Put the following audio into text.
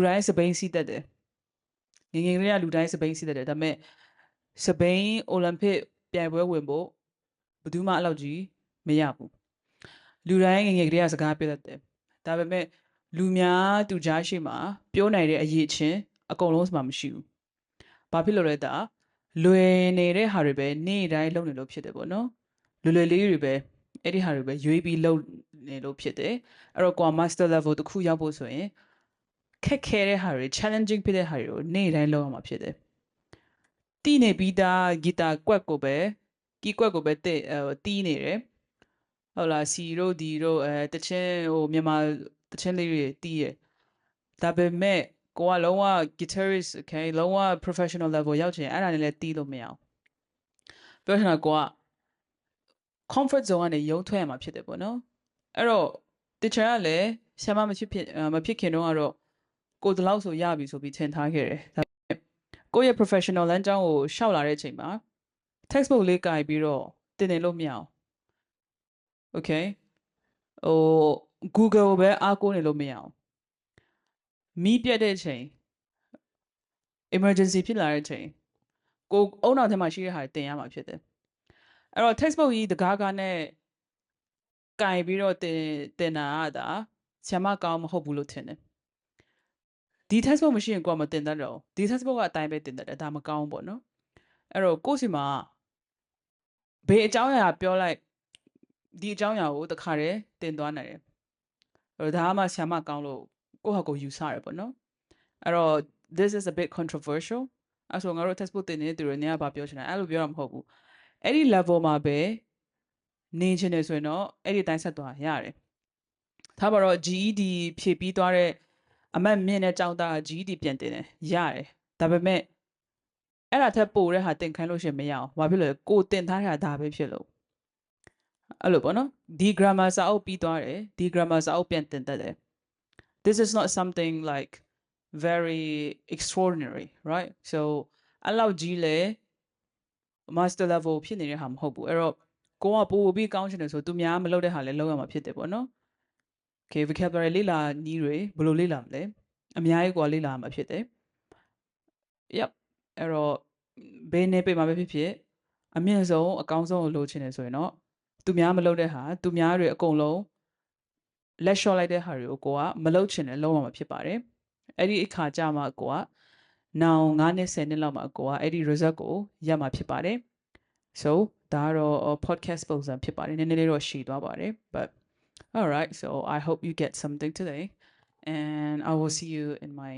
လူတိုင်းစပိန်စီးတတ်တယ်ငယ်ငယ်ကလေးကလူတိုင်းစပိန်စီးတတ်တယ်ဒါပေမဲ့စပိန်အိုလံပစ်ပြိုင်ပွဲဝင်ဖို့ဘယ်သူမှအဲ့လောက်ကြီးမရဘူးလူတိုင်းငယ်ငယ်ကလေးကစကားပြောတတ်တယ်ဒါပေမဲ့လူများသူကြားရှိမှာပြောနိုင်တဲ့အရေးချင်းအကုန်လုံးစမှာမရှိဘူးဘာဖြစ်လို့လဲတာလွယ်နေတဲ့ဟာတွေပဲနေ့တိုင်းလုပ်နေလို့ဖြစ်တယ်ပေါ့နော်လွယ်လွယ်လေးတွေပဲအဲ့ဒီဟာတွေပဲရွေးပြီးလုပ်နေလို့ဖြစ်တယ်အဲ့တော့ကိုက master level တစ်ခုရောက်ဖို့ဆိုရင် ခက်ခဲတဲ့ဟာတွေ challenging ဖြစ်တဲ့ဟာတွေကိုနေ့တိုင်းလုပ်ရမှာဖြစ်တယ်တီးနေပြီးသားဂီတာကွက်ကိုပဲကီကွက်ကိုပဲတဲ့တီးနေတယ်ဟုတ်လားစီတို့ဒီတို့အဲတချင်းဟိုမြန်မာတချင်းလေးတွေတီးရဒါပေမဲ့ကိုကလုံးဝ guitarist okay လုံးဝ professional level ရောက်ချင်အဲ့ဒါနဲ့လည်းတီးလို့မရအောင်ပြောချင်တာကိုက comfort zone ကနေရုံထွက်ရမှာဖြစ်တယ်ပေါ့နော်အဲ့တော့ teacher ကလည်းဆရာမမဖြစ်ဖြစ်မဖြစ်ခင်တော့ကတော့ ကိုဒီလောက်ဆိုရပြီဆိုပြီးထင်ထားခဲ့တယ်ဒါပေမဲ့ကိုယ့်ရဲ့ professional လမ်းကြောင်းကိုရှောက်လာတဲ့အချိန်မှာ textbook လေးကင်ပြီးတော့တင်နေလို့မရအောင် okay ဟို Google ကိုပဲအားကိုးနေလို့မရအောင်မီးပြတ်တဲ့အချိန် emergency ဖြစ်လာတဲ့အချိန်ကိုအုံနောက်ထဲမှာရှိတဲ့ဟာတွေတင်ရမှာဖြစ်တယ်အဲ့တော့ textbook ကြီးတကားကားနဲ့ကင်ပြီးတော့တင်တင်တာကဒါဆရာမကောင်းမဟုတ်ဘူးလို့ထင်တယ် ဒီ textbook မရှိရင်ကိုကမတင်တတ်တော့ဒီ textbook ကအတိုင်းပဲတင်တတ်တယ်ဒါမကောင်းဘူးပေါ့နော်အဲ့တော့ကိုယ့်စီမှာဘေးအကြောင်းအရာပြောလိုက်ဒီအကြောင်းအရာကိုတခါတည်းတင်သွားနိုင်တယ်အဲ့တော့ဒါမှဆရာမကောင်းလို့ကိုယ့်ဟာကိုယ်ယူဆရပေါ့နော်အဲ့တော့ this is a bit controversial အဲ့ဆိုငါတို့ textbook တင်နေတဲ့သူတွေနေရာဘာပြောချင်တာအဲ့လိုပြောတာမဟုတ်ဘူးအဲ့ဒီ level မှာပဲနေချင်တယ်ဆိုရင်တော့အဲ့ဒီတိုင်းဆက်သွားရတယ်ထားပါတော့ GED ဖြည့်ပြီးသွားတဲ့ အမတ်မြင့်တဲ့ကြောင်းသား GED ပြန်တင်တယ်ရတယ်ဒါပေမဲ့အဲ့ဒါထက်ပိုတဲ့ဟာတင်ခိုင်းလို့ရှိရင်မရအောင်ဘာဖြစ်လဲကိုတင်ထားတာဒါပဲဖြစ်လို့အဲ့လိုပေါ့နော်ဒီ grammar စာအုပ်ပြီးသွားတယ်ဒီ grammar စာအုပ်ပြန်တင်တတ်တယ် this is not something like very extraordinary right so အဲ့လောက်ကြီးလေ master level ဖြစ်နေတဲ့ဟာမဟုတ်ဘူးအဲ့တော့ကိုကပို့ပြီးကောင်းချင်တယ်ဆိုသူများမလုပ်တဲ့ဟာလည်းလုပ်ရမှာဖြစ်တယ်ပေါ့နော် okay vocabulary လေ့လာနည်းတွေဘယ်လိုလေ့လာမလဲအများကြီးกว่าလေ့လာမှာဖြစ်တယ် yep အဲ့တော့ဘယ်နေပေမှာပဲဖြစ်ဖြစ်အမြင့်ဆုံးအကောင်းဆုံးကိုလိုချင်တယ်ဆိုရင်တော့သူများမလုပ်တဲ့ဟာသူများတွေအကုန်လုံးလက်လျှော့လိုက်တဲ့ဟာတွေကိုကိုကမလုပ်ချင်တယ်လုံးဝမဖြစ်ပါတယ်အဲ့ဒီအခါကျမှကိုကနောင်9နှစ်10နှစ်လောက်မှာကိုကအဲ့ဒီ result ကိုရမှာဖြစ်ပါတယ် so ဒါကတော့ podcast ပုံစံဖြစ်ပါတယ်နည်းနည်းလေးတော့ရှည်သွားပါတယ် but all right so i hope you get something today and i will mm-hmm. see you in my